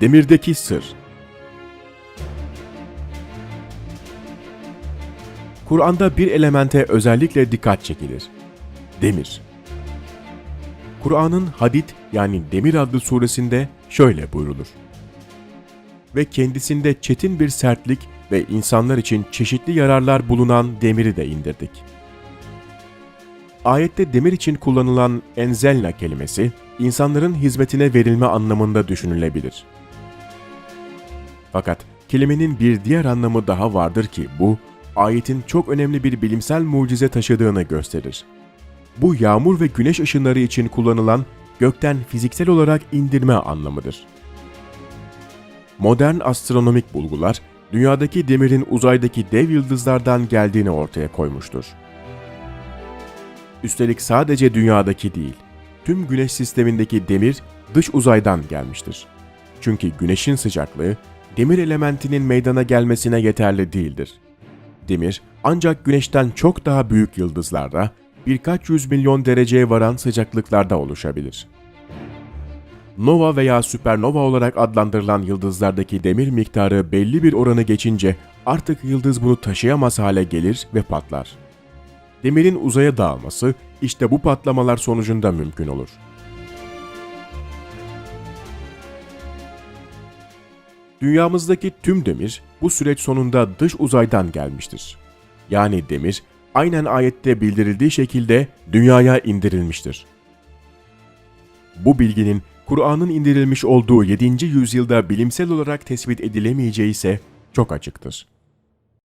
Demirdeki sır. Kur'an'da bir elemente özellikle dikkat çekilir. Demir. Kur'an'ın Hadid yani Demir adlı suresinde şöyle buyrulur. Ve kendisinde çetin bir sertlik ve insanlar için çeşitli yararlar bulunan demiri de indirdik. Ayette demir için kullanılan enzelna kelimesi, insanların hizmetine verilme anlamında düşünülebilir. Fakat kelimenin bir diğer anlamı daha vardır ki bu, ayetin çok önemli bir bilimsel mucize taşıdığını gösterir. Bu yağmur ve güneş ışınları için kullanılan gökten fiziksel olarak indirme anlamıdır. Modern astronomik bulgular, dünyadaki demirin uzaydaki dev yıldızlardan geldiğini ortaya koymuştur. Üstelik sadece dünyadaki değil, tüm güneş sistemindeki demir dış uzaydan gelmiştir. Çünkü güneşin sıcaklığı demir elementinin meydana gelmesine yeterli değildir. Demir ancak güneşten çok daha büyük yıldızlarda birkaç yüz milyon dereceye varan sıcaklıklarda oluşabilir. Nova veya süpernova olarak adlandırılan yıldızlardaki demir miktarı belli bir oranı geçince artık yıldız bunu taşıyamaz hale gelir ve patlar. Demirin uzaya dağılması işte bu patlamalar sonucunda mümkün olur. Dünyamızdaki tüm demir bu süreç sonunda dış uzaydan gelmiştir. Yani demir aynen ayette bildirildiği şekilde dünyaya indirilmiştir. Bu bilginin Kur'an'ın indirilmiş olduğu 7. yüzyılda bilimsel olarak tespit edilemeyeceği ise çok açıktır.